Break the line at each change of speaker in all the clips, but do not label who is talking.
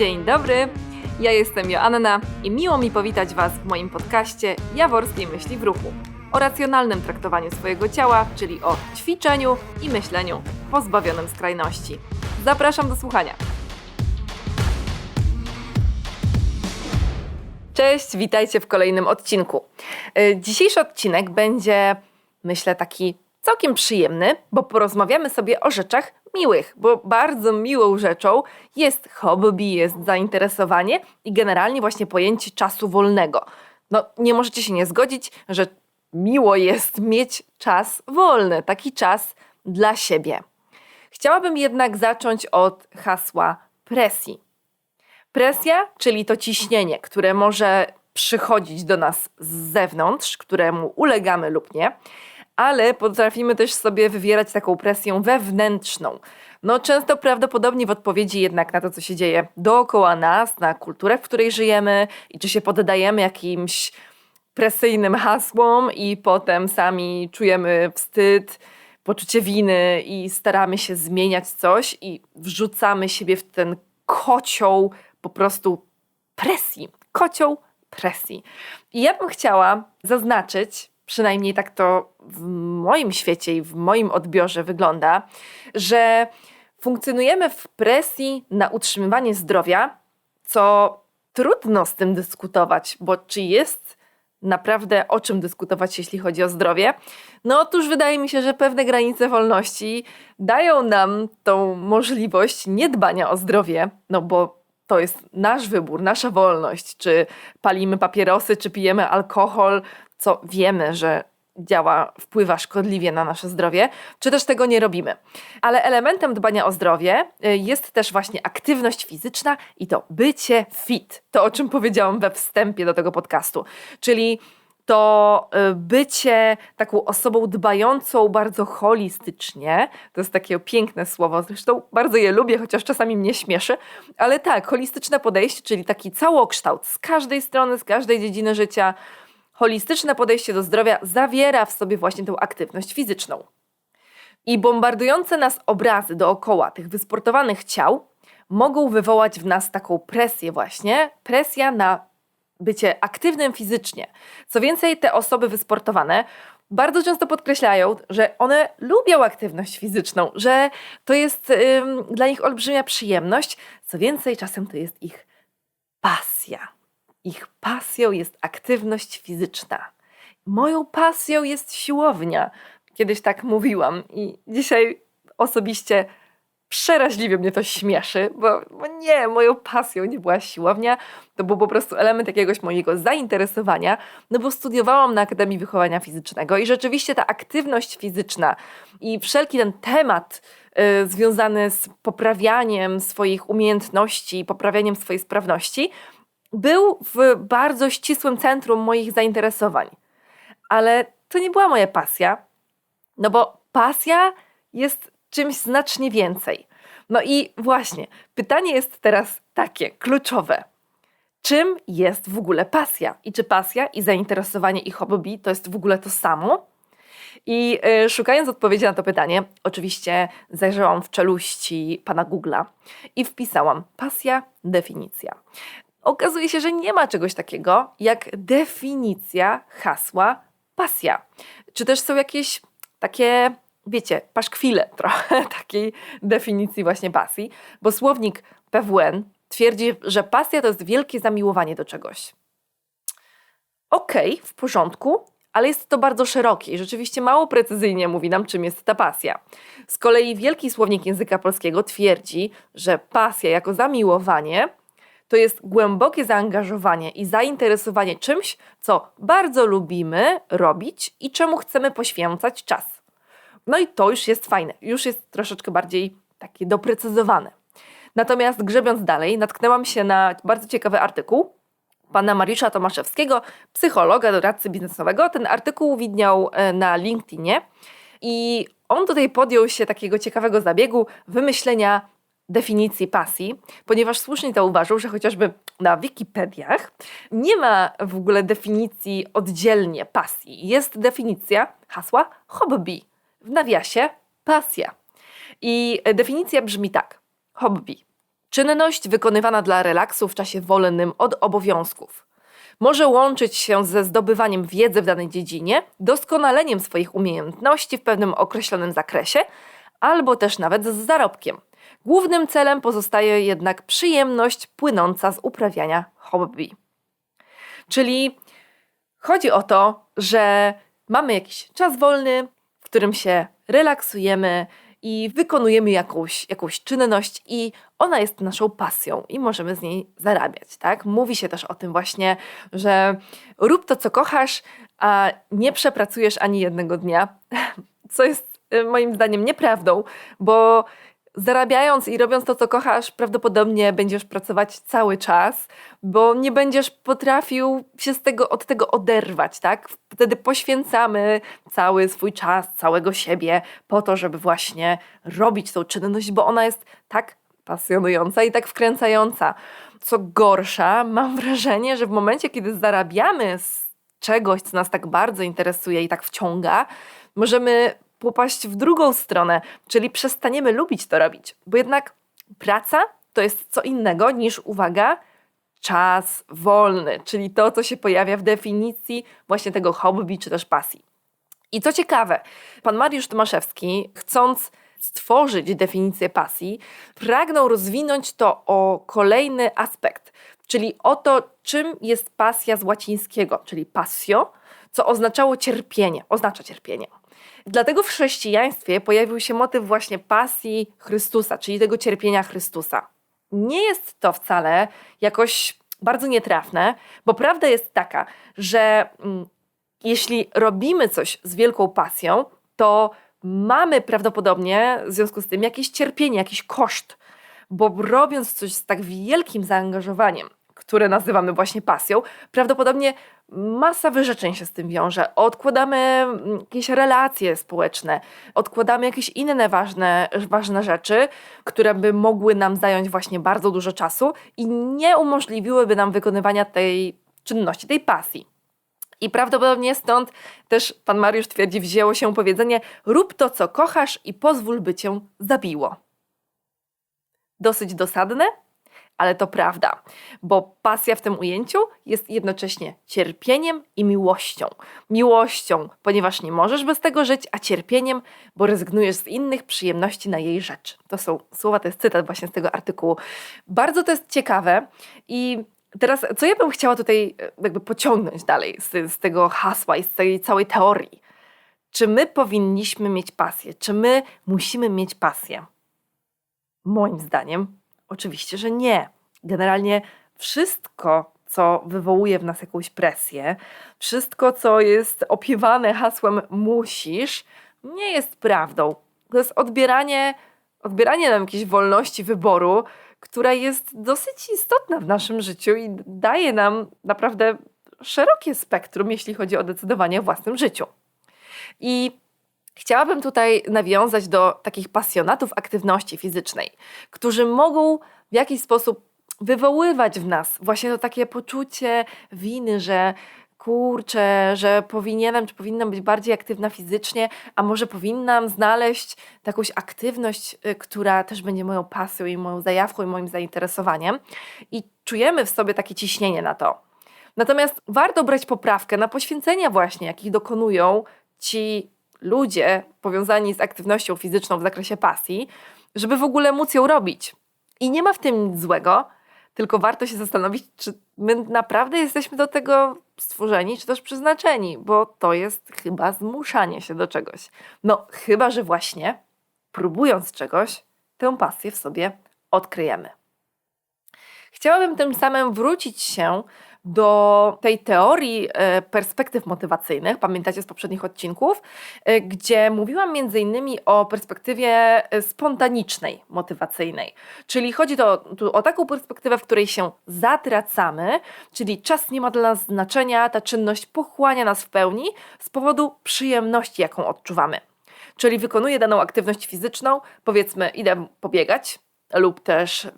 Dzień dobry, ja jestem Joanna i miło mi powitać Was w moim podcaście Jaworskiej Myśli w Ruchu o racjonalnym traktowaniu swojego ciała, czyli o ćwiczeniu i myśleniu pozbawionym skrajności. Zapraszam do słuchania. Cześć, witajcie w kolejnym odcinku. Y, Dzisiejszy odcinek będzie, myślę, taki całkiem przyjemny, bo porozmawiamy sobie o rzeczach miłych, bo bardzo miłą rzeczą jest hobby, jest zainteresowanie i generalnie właśnie pojęcie czasu wolnego. No, nie możecie się nie zgodzić, że miło jest mieć czas wolny, taki czas dla siebie. Chciałabym jednak zacząć od hasła presji. Presja, czyli to ciśnienie, które może przychodzić do nas z zewnątrz, któremu ulegamy lub nie, ale potrafimy też sobie wywierać taką presję wewnętrzną. No, często prawdopodobnie w odpowiedzi jednak na to, co się dzieje dookoła nas, na kulturę, w której żyjemy i czy się poddajemy jakimś presyjnym hasłom i potem sami czujemy wstyd, poczucie winy i staramy się zmieniać coś i wrzucamy siebie w ten kocioł po prostu presji. Kocioł presji. I ja bym chciała zaznaczyć, przynajmniej tak to w moim świecie i w moim odbiorze wygląda, że funkcjonujemy w presji na utrzymywanie zdrowia, co trudno z tym dyskutować, bo czy jest naprawdę o czym dyskutować, jeśli chodzi o zdrowie? No otóż wydaje mi się, że pewne granice wolności dają nam tą możliwość niedbania o zdrowie, no bo to jest nasz wybór, nasza wolność, czy palimy papierosy, czy pijemy alkohol, co wiemy, że działa, wpływa szkodliwie na nasze zdrowie, czy też tego nie robimy. Ale elementem dbania o zdrowie y, jest też właśnie aktywność fizyczna i to bycie fit. To, o czym powiedziałam we wstępie do tego podcastu. Czyli to y, bycie taką osobą dbającą bardzo holistycznie. To jest takie piękne słowo, zresztą bardzo je lubię, chociaż czasami mnie śmieszy, ale tak, holistyczne podejście, czyli taki całokształt z każdej strony, z każdej dziedziny życia. Holistyczne podejście do zdrowia zawiera w sobie właśnie tą aktywność fizyczną. I bombardujące nas obrazy dookoła tych wysportowanych ciał mogą wywołać w nas taką presję właśnie, presja na bycie aktywnym fizycznie. Co więcej, te osoby wysportowane bardzo często podkreślają, że one lubią aktywność fizyczną, że to jest dla nich olbrzymia przyjemność. Co więcej, czasem to jest ich pasja. Ich pasją jest aktywność fizyczna. Moją pasją jest siłownia. Kiedyś tak mówiłam i dzisiaj osobiście przeraźliwie mnie to śmieszy, bo, bo nie, moją pasją nie była siłownia, to był po prostu element jakiegoś mojego zainteresowania, no bo studiowałam na Akademii Wychowania Fizycznego i rzeczywiście ta aktywność fizyczna i wszelki ten temat y, związany z poprawianiem swoich umiejętności, poprawianiem swojej sprawności, był w bardzo ścisłym centrum moich zainteresowań. Ale to nie była moja pasja, no bo pasja jest czymś znacznie więcej. No i właśnie, pytanie jest teraz takie, kluczowe. Czym jest w ogóle pasja? I czy pasja i zainteresowanie i hobby to jest w ogóle to samo? I y, szukając odpowiedzi na to pytanie, oczywiście zajrzałam w czeluści pana Google'a i wpisałam pasja, definicja. Okazuje się, że nie ma czegoś takiego jak definicja hasła pasja. Czy też są jakieś takie wiecie, paszkwile trochę takiej definicji właśnie pasji, bo słownik PWN twierdzi, że pasja to jest wielkie zamiłowanie do czegoś. Okej, okay, w porządku, ale jest to bardzo szerokie i rzeczywiście mało precyzyjnie mówi nam, czym jest ta pasja. Z kolei Wielki Słownik Języka Polskiego twierdzi, że pasja jako zamiłowanie to jest głębokie zaangażowanie i zainteresowanie czymś, co bardzo lubimy robić i czemu chcemy poświęcać czas. No i to już jest fajne, już jest troszeczkę bardziej takie doprecyzowane. Natomiast grzebiąc dalej, natknęłam się na bardzo ciekawy artykuł pana Mariusza Tomaszewskiego, psychologa, doradcy biznesowego. Ten artykuł widniał e, na LinkedInie i on tutaj podjął się takiego ciekawego zabiegu wymyślenia definicji pasji, ponieważ słusznie zauważył, że chociażby na Wikipediach nie ma w ogóle definicji oddzielnie pasji. Jest definicja hasła hobby w nawiasie pasja. I definicja brzmi tak: hobby Czynność wykonywana dla relaksu w czasie wolnym od obowiązków. Może łączyć się ze zdobywaniem wiedzy w danej dziedzinie, doskonaleniem swoich umiejętności w pewnym określonym zakresie, albo też nawet z zarobkiem. Głównym celem pozostaje jednak przyjemność płynąca z uprawiania hobby. Czyli chodzi o to, że mamy jakiś czas wolny, w którym się relaksujemy i wykonujemy jakąś, jakąś czynność i ona jest naszą pasją i możemy z niej zarabiać, tak? Mówi się też o tym właśnie, że rób to, co kochasz, a nie przepracujesz ani jednego dnia, co jest y, moim zdaniem nieprawdą, bo zarabiając i robiąc to, co kochasz, prawdopodobnie będziesz pracować cały czas, bo nie będziesz potrafił się z tego, od tego oderwać, tak? Wtedy poświęcamy cały swój czas, całego siebie po to, żeby właśnie robić tą czynność, bo ona jest tak pasjonująca i tak wkręcająca. Co gorsza, mam wrażenie, że w momencie, kiedy zarabiamy z czegoś, co nas tak bardzo interesuje i tak wciąga, możemy popaść w drugą stronę, czyli przestaniemy lubić to robić, bo jednak praca to jest co innego niż, uwaga, czas wolny, czyli to, co się pojawia w definicji właśnie tego hobby czy też pasji. I co ciekawe, pan Mariusz Tomaszewski, chcąc stworzyć definicję pasji, pragnął rozwinąć to o kolejny aspekt, czyli o to, czym jest pasja z łacińskiego, czyli passio, co oznaczało cierpienie, oznacza cierpienie. Dlatego w chrześcijaństwie pojawił się motyw właśnie pasji Chrystusa, czyli tego cierpienia Chrystusa. Nie jest to wcale jakoś bardzo nietrafne, bo prawda jest taka, że mm, jeśli robimy coś z wielką pasją, to mamy prawdopodobnie w związku z tym jakieś cierpienie, jakiś koszt, bo robiąc coś z tak wielkim zaangażowaniem, które nazywamy właśnie pasją, prawdopodobnie masa wyrzeczeń się z tym wiąże. Odkładamy mm, jakieś relacje społeczne, odkładamy jakieś inne ważne, ważne rzeczy, które by mogły nam zająć właśnie bardzo dużo czasu i nie umożliwiłyby nam wykonywania tej czynności, tej pasji. I prawdopodobnie stąd też pan Mariusz twierdzi, wzięło się powiedzenie: rób to, co kochasz i pozwól, by cię zabiło. Dosyć dosadne, ale to prawda, bo pasja w tym ujęciu jest jednocześnie cierpieniem i miłością. Miłością, ponieważ nie możesz bez tego żyć, a cierpieniem, bo rezygnujesz z innych przyjemności na jej rzecz. To są słowa, to jest cytat właśnie z tego artykułu. Bardzo to jest ciekawe i teraz, co ja bym chciała tutaj e, jakby pociągnąć dalej z, z tego hasła i z tej całej teorii. Czy my powinniśmy mieć pasję? Czy my musimy mieć pasję? Moim zdaniem Oczywiście, że nie. Generalnie wszystko, co wywołuje w nas jakąś presję, wszystko, co jest opiewane hasłem musisz, nie jest prawdą. To jest odbieranie, odbieranie nam jakiejś wolności wyboru, która jest dosyć istotna w naszym życiu i daje nam naprawdę szerokie spektrum, jeśli chodzi o decydowanie o własnym życiu. I Chciałabym tutaj nawiązać do takich pasjonatów aktywności fizycznej, którzy mogą w jakiś sposób wywoływać w nas właśnie to takie poczucie winy, że kurczę, że powinienem czy powinnam być bardziej aktywna fizycznie, a może powinnam znaleźć jakąś aktywność, y, która też będzie moją pasją i moją zajawką i moim zainteresowaniem. I czujemy w sobie takie ciśnienie na to. Natomiast warto brać poprawkę na poświęcenia właśnie, jakich dokonują ci ludzie powiązani z aktywnością fizyczną w zakresie pasji, żeby w ogóle móc ją robić. I nie ma w tym nic złego, tylko warto się zastanowić, czy my naprawdę jesteśmy do tego stworzeni, czy też przeznaczeni, bo to jest chyba zmuszanie się do czegoś. No, chyba że właśnie próbując czegoś, tę pasję w sobie odkryjemy. Chciałabym tym samym wrócić się do tej teorii e, perspektyw motywacyjnych, pamiętacie z poprzednich odcinków, e, gdzie mówiłam między innymi o perspektywie e, spontanicznej, motywacyjnej. Czyli chodzi to, o taką perspektywę, w której się zatracamy, czyli czas nie ma dla nas znaczenia, ta czynność pochłania nas w pełni z powodu przyjemności, jaką odczuwamy. Czyli wykonuję daną aktywność fizyczną, powiedzmy, idę pobiegać lub też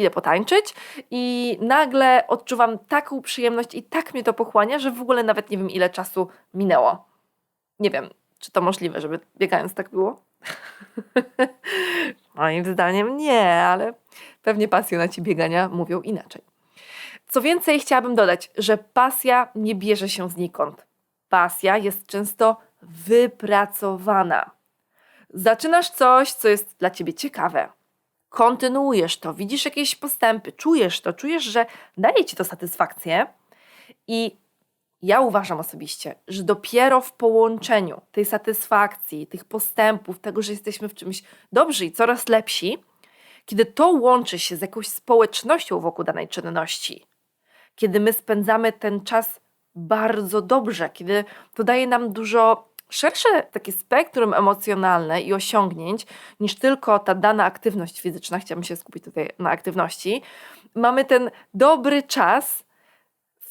idę potańczyć i nagle odczuwam taką przyjemność i tak mnie to pochłania, że w ogóle nawet nie wiem ile czasu minęło. Nie wiem, czy to możliwe, żeby biegając tak było? Moim zdaniem nie, ale pewnie pasjonaci biegania mówią inaczej. Co więcej, chciałabym dodać, że pasja nie bierze się znikąd. Pasja jest często wypracowana. Zaczynasz coś, co jest dla ciebie ciekawe. Kontynuujesz to, widzisz jakieś postępy, czujesz to, czujesz, że daje ci to satysfakcję. I ja uważam osobiście, że dopiero w połączeniu tej satysfakcji, tych postępów, tego, że jesteśmy w czymś dobrzy i coraz lepsi, kiedy to łączy się z jakąś społecznością wokół danej czynności, kiedy my spędzamy ten czas bardzo dobrze, kiedy to daje nam dużo szersze takie spektrum emocjonalne i osiągnięć niż tylko ta dana aktywność fizyczna, chciałabym się skupić tutaj na aktywności, mamy ten dobry czas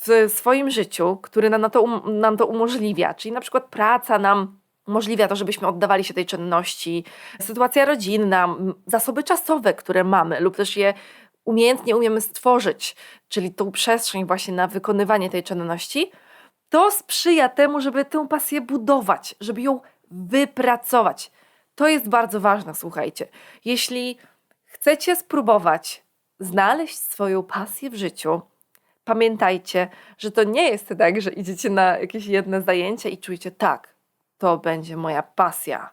w swoim życiu, który nam to, um, nam to umożliwia, czyli na przykład praca nam umożliwia to, żebyśmy oddawali się tej czynności, sytuacja rodzinna, zasoby czasowe, które mamy lub też je umiejętnie umiemy stworzyć, czyli tą przestrzeń właśnie na wykonywanie tej czynności, to sprzyja temu, żeby tę pasję budować, żeby ją wypracować. To jest bardzo ważne, słuchajcie. Jeśli chcecie spróbować znaleźć swoją pasję w życiu, pamiętajcie, że to nie jest tak, że idziecie na jakieś jedno zajęcie i czujecie tak, to będzie moja pasja.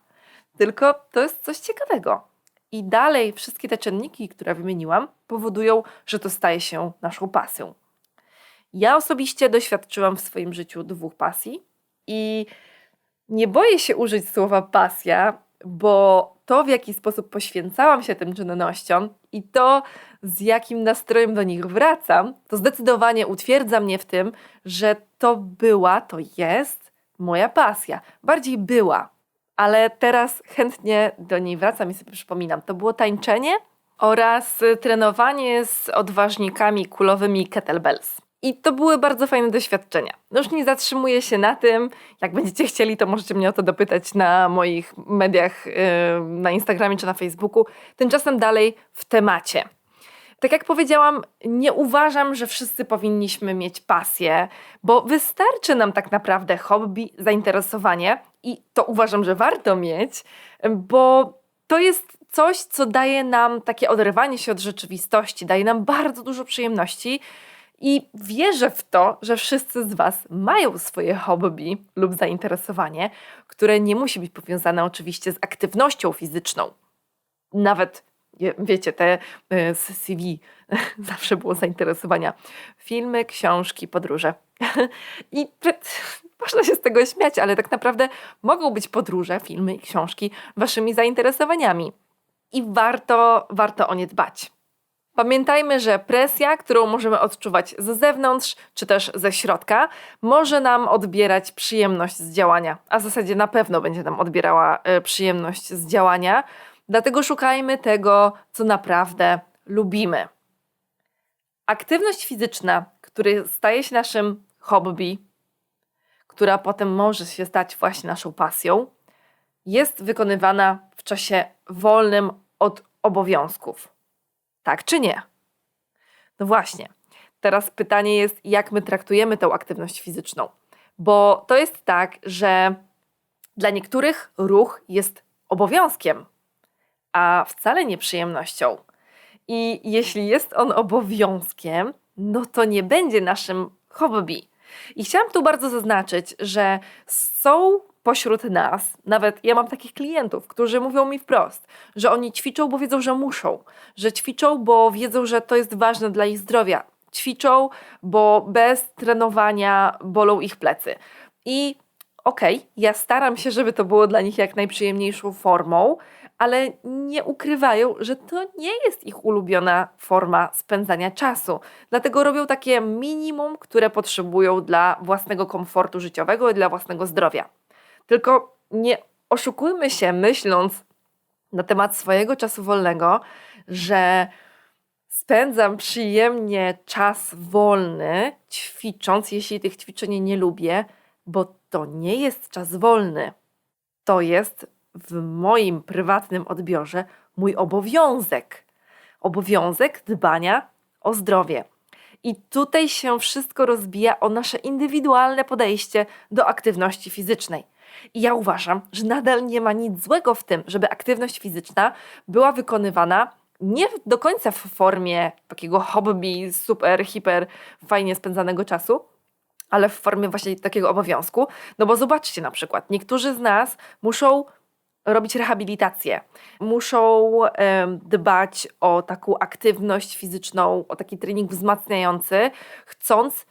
Tylko to jest coś ciekawego. I dalej wszystkie te czynniki, które wymieniłam, powodują, że to staje się naszą pasją. Ja osobiście doświadczyłam w swoim życiu dwóch pasji i nie boję się użyć słowa pasja, bo to, w jaki sposób poświęcałam się tym czynnościom i to, z jakim nastrojem do nich wracam, to zdecydowanie utwierdza mnie w tym, że to była, to jest moja pasja. Bardziej była, ale teraz chętnie do niej wracam i sobie przypominam. To było tańczenie oraz trenowanie z odważnikami kulowymi kettlebells. I to były bardzo fajne doświadczenia. No już nie zatrzymuję się na tym. Jak będziecie chcieli, to możecie mnie o to dopytać na moich mediach, yy, na Instagramie czy na Facebooku. Tymczasem dalej w temacie. Tak jak powiedziałam, nie uważam, że wszyscy powinniśmy mieć pasję, bo wystarczy nam tak naprawdę hobby, zainteresowanie i to uważam, że warto mieć, bo to jest coś, co daje nam takie oderwanie się od rzeczywistości, daje nam bardzo dużo przyjemności i wierzę w to, że wszyscy z Was mają swoje hobby lub zainteresowanie, które nie musi być powiązane oczywiście z aktywnością fizyczną. Nawet, wiecie, te y, z CV zawsze było zainteresowania. Filmy, książki, podróże. I można się z tego śmiać, ale tak naprawdę mogą być podróże, filmy i książki Waszymi zainteresowaniami. I warto, warto o nie dbać. Pamiętajmy, że presja, którą możemy odczuwać ze zewnątrz czy też ze środka, może nam odbierać przyjemność z działania, a w zasadzie na pewno będzie nam odbierała y, przyjemność z działania. Dlatego szukajmy tego, co naprawdę lubimy. Aktywność fizyczna, która staje się naszym hobby, która potem może się stać właśnie naszą pasją, jest wykonywana w czasie wolnym od obowiązków. Tak czy nie? No właśnie. Teraz pytanie jest, jak my traktujemy tę aktywność fizyczną. Bo to jest tak, że dla niektórych ruch jest obowiązkiem, a wcale nie przyjemnością. I jeśli jest on obowiązkiem, no to nie będzie naszym hobby. I chciałam tu bardzo zaznaczyć, że są pośród nas, nawet ja mam takich klientów, którzy mówią mi wprost, że oni ćwiczą, bo wiedzą, że muszą, że ćwiczą, bo wiedzą, że to jest ważne dla ich zdrowia. Ćwiczą, bo bez trenowania bolą ich plecy. I okej, okay, ja staram się, żeby to było dla nich jak najprzyjemniejszą formą, ale nie ukrywają, że to nie jest ich ulubiona forma spędzania czasu. Dlatego robią takie minimum, które potrzebują dla własnego komfortu życiowego i dla własnego zdrowia. Tylko nie oszukujmy się, myśląc na temat swojego czasu wolnego, że spędzam przyjemnie czas wolny, ćwicząc, jeśli tych ćwiczeń nie lubię, bo to nie jest czas wolny. To jest w moim prywatnym odbiorze mój obowiązek. Obowiązek dbania o zdrowie. I tutaj się wszystko rozbija o nasze indywidualne podejście do aktywności fizycznej. I ja uważam, że nadal nie ma nic złego w tym, żeby aktywność fizyczna była wykonywana nie do końca w formie takiego hobby, super, hiper, fajnie spędzanego czasu, ale w formie właśnie takiego obowiązku. No bo zobaczcie na przykład, niektórzy z nas muszą robić rehabilitację, muszą dbać o taką aktywność fizyczną, o taki trening wzmacniający, chcąc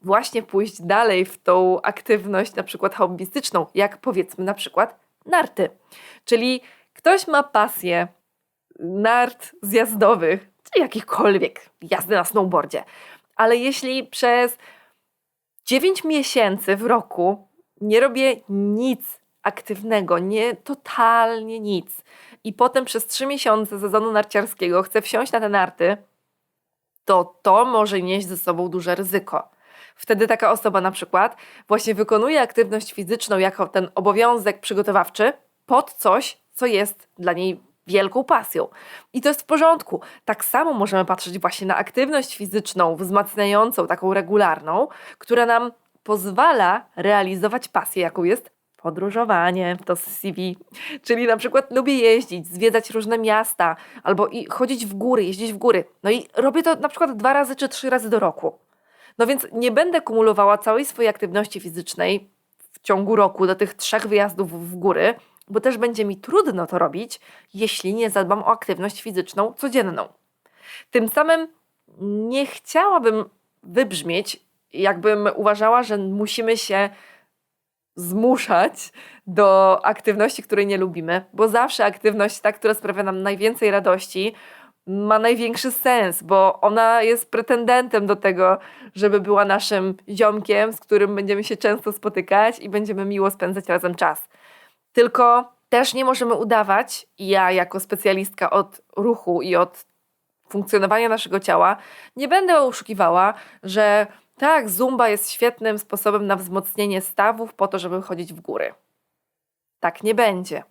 właśnie pójść dalej w tą aktywność na przykład hobbystyczną, jak powiedzmy na przykład narty. Czyli ktoś ma pasję nart zjazdowych, czy jakichkolwiek jazdy na snowboardzie, ale jeśli przez 9 miesięcy w roku nie robię nic aktywnego, nie totalnie nic i potem przez 3 miesiące sezonu narciarskiego chcę wsiąść na te narty, to to może nieść ze sobą duże ryzyko. Wtedy taka osoba na przykład właśnie wykonuje aktywność fizyczną jako ten obowiązek przygotowawczy pod coś, co jest dla niej wielką pasją. I to jest w porządku. Tak samo możemy patrzeć właśnie na aktywność fizyczną, wzmacniającą, taką regularną, która nam pozwala realizować pasję, jaką jest podróżowanie, to CV. Czyli na przykład lubię jeździć, zwiedzać różne miasta, albo i chodzić w góry, jeździć w góry. No i robię to na przykład dwa razy czy trzy razy do roku. No więc nie będę kumulowała całej swojej aktywności fizycznej w ciągu roku do tych trzech wyjazdów w góry, bo też będzie mi trudno to robić, jeśli nie zadbam o aktywność fizyczną codzienną. Tym samym nie chciałabym wybrzmieć, jakbym uważała, że musimy się zmuszać do aktywności, której nie lubimy, bo zawsze aktywność, ta, która sprawia nam najwięcej radości, ma największy sens, bo ona jest pretendentem do tego, żeby była naszym ziomkiem, z którym będziemy się często spotykać i będziemy miło spędzać razem czas. Tylko też nie możemy udawać, ja jako specjalistka od ruchu i od funkcjonowania naszego ciała, nie będę oszukiwała, że tak, zumba jest świetnym sposobem na wzmocnienie stawów po to, żeby chodzić w góry. Tak nie będzie.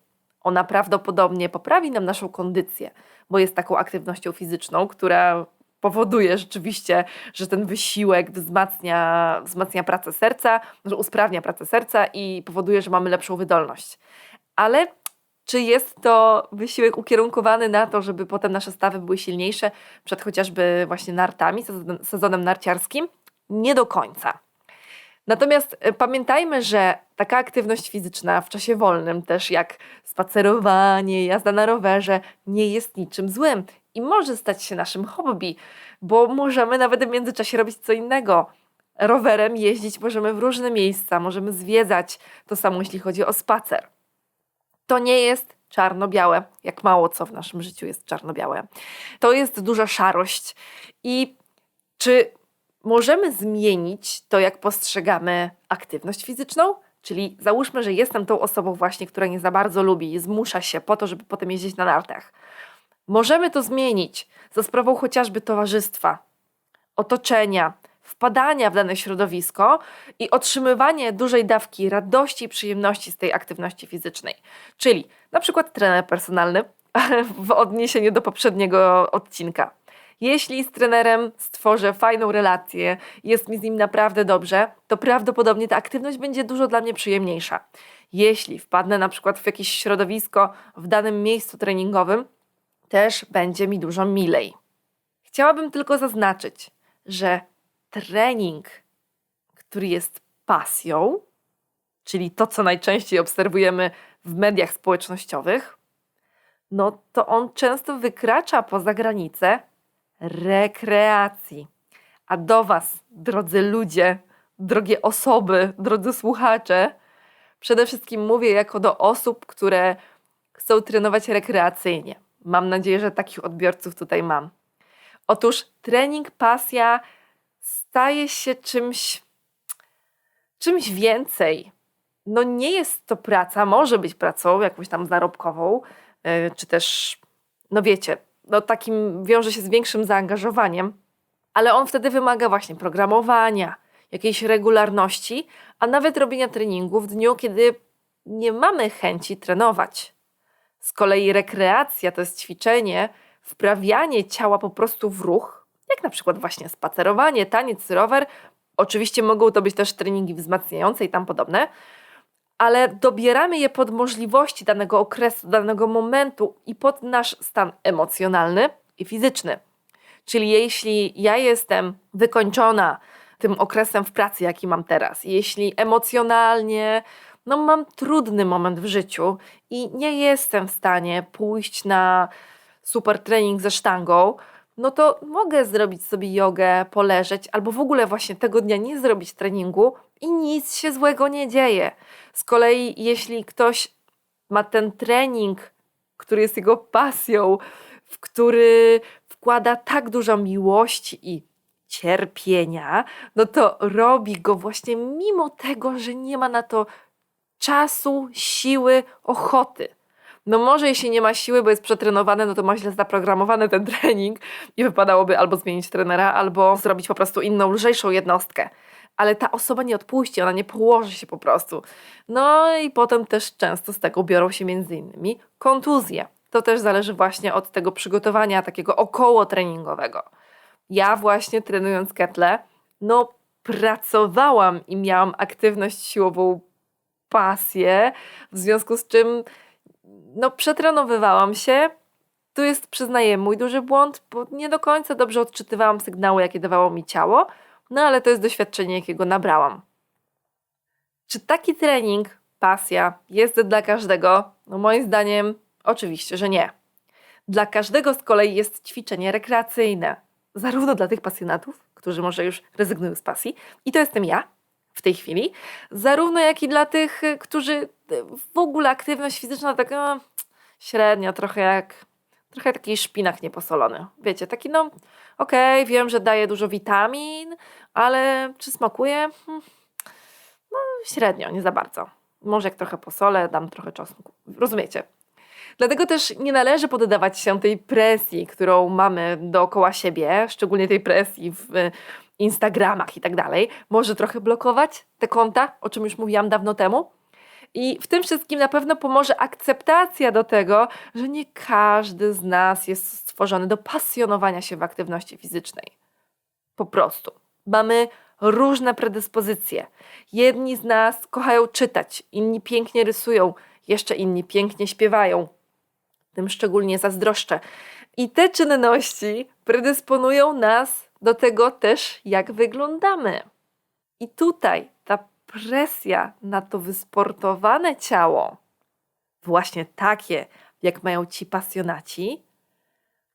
Ona prawdopodobnie poprawi nam naszą kondycję, bo jest taką aktywnością fizyczną, która powoduje rzeczywiście, że ten wysiłek wzmacnia, wzmacnia pracę serca, że usprawnia pracę serca i powoduje, że mamy lepszą wydolność. Ale czy jest to wysiłek ukierunkowany na to, żeby potem nasze stawy były silniejsze przed chociażby właśnie nartami, sezonem narciarskim? Nie do końca. Natomiast e, pamiętajmy, że taka aktywność fizyczna w czasie wolnym, też jak spacerowanie, jazda na rowerze, nie jest niczym złym i może stać się naszym hobby, bo możemy nawet w międzyczasie robić co innego. Rowerem jeździć możemy w różne miejsca, możemy zwiedzać, to samo jeśli chodzi o spacer. To nie jest czarno-białe, jak mało co w naszym życiu jest czarno-białe. To jest duża szarość. I czy możemy zmienić to, jak postrzegamy aktywność fizyczną? Czyli załóżmy, że jestem tą osobą właśnie, która nie za bardzo lubi i zmusza się po to, żeby potem jeździć na nartach. Możemy to zmienić za sprawą chociażby towarzystwa, otoczenia, wpadania w dane środowisko i otrzymywanie dużej dawki radości i przyjemności z tej aktywności fizycznej. Czyli na przykład trener personalny w odniesieniu do poprzedniego odcinka. Jeśli z trenerem stworzę fajną relację, jest mi z nim naprawdę dobrze, to prawdopodobnie ta aktywność będzie dużo dla mnie przyjemniejsza. Jeśli wpadnę na przykład w jakieś środowisko w danym miejscu treningowym, też będzie mi dużo milej. Chciałabym tylko zaznaczyć, że trening, który jest pasją, czyli to, co najczęściej obserwujemy w mediach społecznościowych, no to on często wykracza poza granice rekreacji. A do Was, drodzy ludzie, drogie osoby, drodzy słuchacze, przede wszystkim mówię jako do osób, które chcą trenować rekreacyjnie. Mam nadzieję, że takich odbiorców tutaj mam. Otóż trening, pasja staje się czymś, czymś więcej. No nie jest to praca, może być pracą jakąś tam zarobkową, yy, czy też, no wiecie, no takim wiąże się z większym zaangażowaniem, ale on wtedy wymaga właśnie programowania, jakiejś regularności, a nawet robienia treningu w dniu, kiedy nie mamy chęci trenować. Z kolei rekreacja to jest ćwiczenie, wprawianie ciała po prostu w ruch, jak na przykład właśnie spacerowanie, taniec, rower. Oczywiście mogą to być też treningi wzmacniające i tam podobne, ale dobieramy je pod możliwości danego okresu, danego momentu i pod nasz stan emocjonalny, i fizyczny. Czyli jeśli ja jestem wykończona tym okresem w pracy, jaki mam teraz, jeśli emocjonalnie no, mam trudny moment w życiu i nie jestem w stanie pójść na super trening ze sztangą, no to mogę zrobić sobie jogę, poleżeć, albo w ogóle właśnie tego dnia nie zrobić treningu i nic się złego nie dzieje. Z kolei, jeśli ktoś ma ten trening, który jest jego pasją, w który wkłada tak dużo miłości i cierpienia, no to robi go właśnie mimo tego, że nie ma na to czasu, siły, ochoty. No może jeśli nie ma siły, bo jest przetrenowany, no to ma źle zaprogramowany ten trening i wypadałoby albo zmienić trenera, albo zrobić po prostu inną, lżejszą jednostkę. Ale ta osoba nie odpuści, ona nie położy się po prostu. No i potem też często z tego biorą się między innymi kontuzje. To też zależy właśnie od tego przygotowania takiego około treningowego. Ja właśnie trenując ketle, no pracowałam i miałam aktywność siłową pasję, w związku z czym no przetrenowywałam się. Tu jest, przyznaję, mój duży błąd, bo nie do końca dobrze odczytywałam sygnały, jakie dawało mi ciało, no ale to jest doświadczenie, jakiego nabrałam. Czy taki trening, pasja, jest dla każdego? No moim zdaniem oczywiście, że nie. Dla każdego z kolei jest ćwiczenie rekreacyjne. Zarówno dla tych pasjonatów, którzy może już rezygnują z pasji, i to jestem ja w tej chwili, zarówno jak i dla tych, którzy w ogóle aktywność fizyczna taka średnio, trochę jak trochę taki szpinak nieposolony. Wiecie, taki no, okej, okay, wiem, że daje dużo witamin, ale czy smakuje? Hmm, no, średnio, nie za bardzo. Może jak trochę posolę, dam trochę czosnku. Rozumiecie? Dlatego też nie należy poddawać się tej presji, którą mamy dookoła siebie, szczególnie tej presji w Instagramach i tak dalej. Może trochę blokować te konta, o czym już mówiłam dawno temu. I w tym wszystkim na pewno pomoże akceptacja do tego, że nie każdy z nas jest stworzony do pasjonowania się w aktywności fizycznej. Po prostu. Mamy różne predyspozycje. Jedni z nas kochają czytać, inni pięknie rysują, jeszcze inni pięknie śpiewają. Tym szczególnie zazdroszczę. I te czynności predysponują nas do tego też, jak wyglądamy. I tutaj ta presja na to wysportowane ciało, właśnie takie, jak mają ci pasjonaci,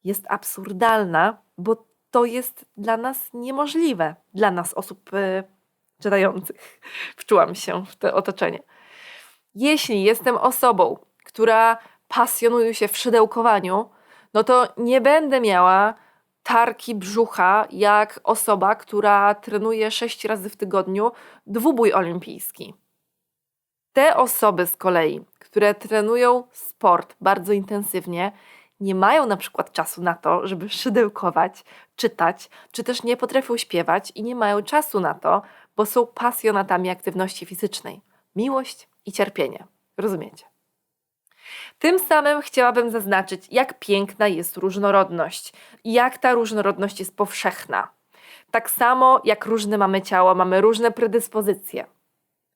jest absurdalna, bo to jest dla nas niemożliwe, dla nas osób y, czytających. Wczułam się w to otoczenie. Jeśli jestem osobą, która pasjonuje się w szydełkowaniu, no to nie będę miała tarki brzucha jak osoba, która trenuje sześć razy w tygodniu dwubój olimpijski. Te osoby z kolei, które trenują sport bardzo intensywnie, nie mają na przykład czasu na to, żeby szydełkować, czytać, czy też nie potrafią śpiewać i nie mają czasu na to, bo są pasjonatami aktywności fizycznej. Miłość i cierpienie. Rozumiecie? Tym samym chciałabym zaznaczyć, jak piękna jest różnorodność jak ta różnorodność jest powszechna. Tak samo jak różne mamy ciało, mamy różne predyspozycje,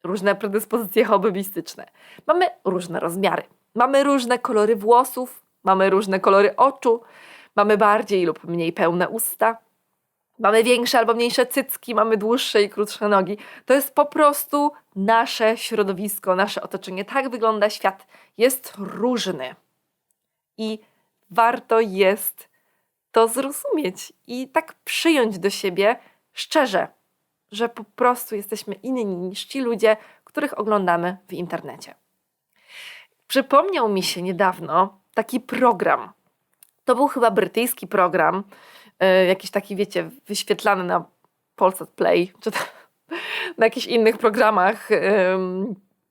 różne predyspozycje hobbystyczne, mamy różne rozmiary, mamy różne kolory włosów, mamy różne kolory oczu, mamy bardziej lub mniej pełne usta, Mamy większe albo mniejsze cycki, mamy dłuższe i krótsze nogi. To jest po prostu nasze środowisko, nasze otoczenie. Tak wygląda świat. Jest różny. I warto jest to zrozumieć i tak przyjąć do siebie szczerze, że po prostu jesteśmy inni niż ci ludzie, których oglądamy w internecie. Przypomniał mi się niedawno taki program. To był chyba brytyjski program, jakiś taki, wiecie, wyświetlany na Polsat Play, czy to, na jakichś innych programach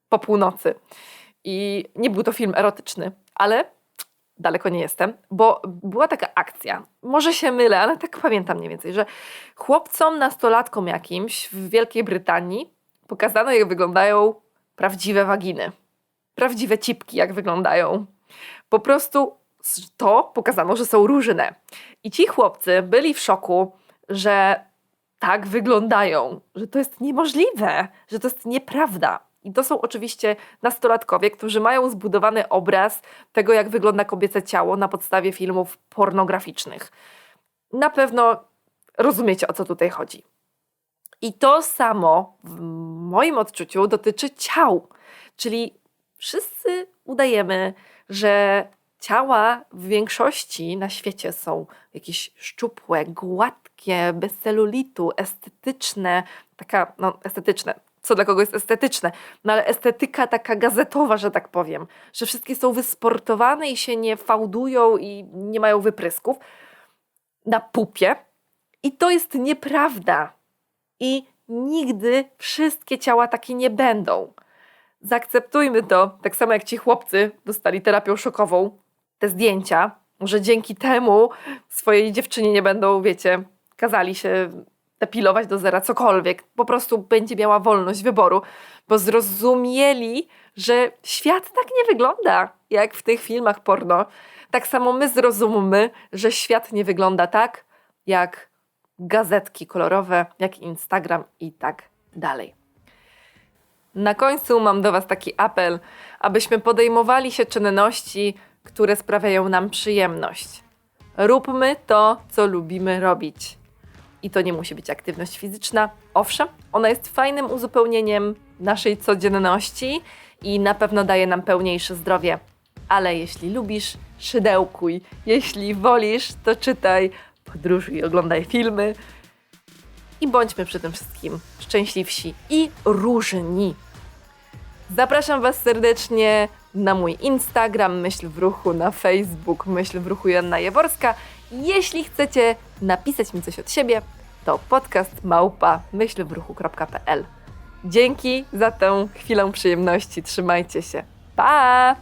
po północy. I nie był to film erotyczny, ale daleko nie jestem, bo była taka akcja. Może się mylę, ale tak pamiętam mniej więcej, że chłopcom, nastolatkom jakimś w Wielkiej Brytanii pokazano, jak wyglądają prawdziwe waginy. Prawdziwe cipki, jak wyglądają. Po prostu to pokazano, że są różne. I ci chłopcy byli w szoku, że tak wyglądają, że to jest niemożliwe, że to jest nieprawda. I to są oczywiście nastolatkowie, którzy mają zbudowany obraz tego, jak wygląda kobiece ciało na podstawie filmów pornograficznych. Na pewno rozumiecie, o co tutaj chodzi. I to samo w moim odczuciu dotyczy ciał. Czyli wszyscy udajemy, że ciała w większości na świecie są jakieś szczupłe, gładkie, bez celulitu, estetyczne, taka, no estetyczne, co dla kogo jest estetyczne, no ale estetyka taka gazetowa, że tak powiem, że wszystkie są wysportowane i się nie fałdują i nie mają wyprysków na pupie. I to jest nieprawda. I nigdy wszystkie ciała takie nie będą. Zaakceptujmy to, tak samo jak ci chłopcy dostali terapią szokową, te zdjęcia, że dzięki temu swojej dziewczynie nie będą, wiecie, kazali się depilować do zera, cokolwiek. Po prostu będzie miała wolność wyboru, bo zrozumieli, że świat tak nie wygląda, jak w tych filmach porno. Tak samo my zrozummy, że świat nie wygląda tak, jak gazetki kolorowe, jak Instagram i tak dalej. Na końcu mam do Was taki apel, abyśmy podejmowali się czynności, które sprawiają nam przyjemność. Róbmy to, co lubimy robić. I to nie musi być aktywność fizyczna. Owszem, ona jest fajnym uzupełnieniem naszej codzienności i na pewno daje nam pełniejsze zdrowie. Ale jeśli lubisz, szydełkuj. Jeśli wolisz, to czytaj, podróżuj, oglądaj filmy. I bądźmy przy tym wszystkim szczęśliwsi i różni. Zapraszam Was serdecznie na mój Instagram Myśl w Ruchu, na Facebook Myśl w Ruchu Joanna Jaworska. Jeśli chcecie napisać mi coś od siebie, to podcast małpa myślwruchu.pl. Dzięki za tę chwilę przyjemności. Trzymajcie się. Pa!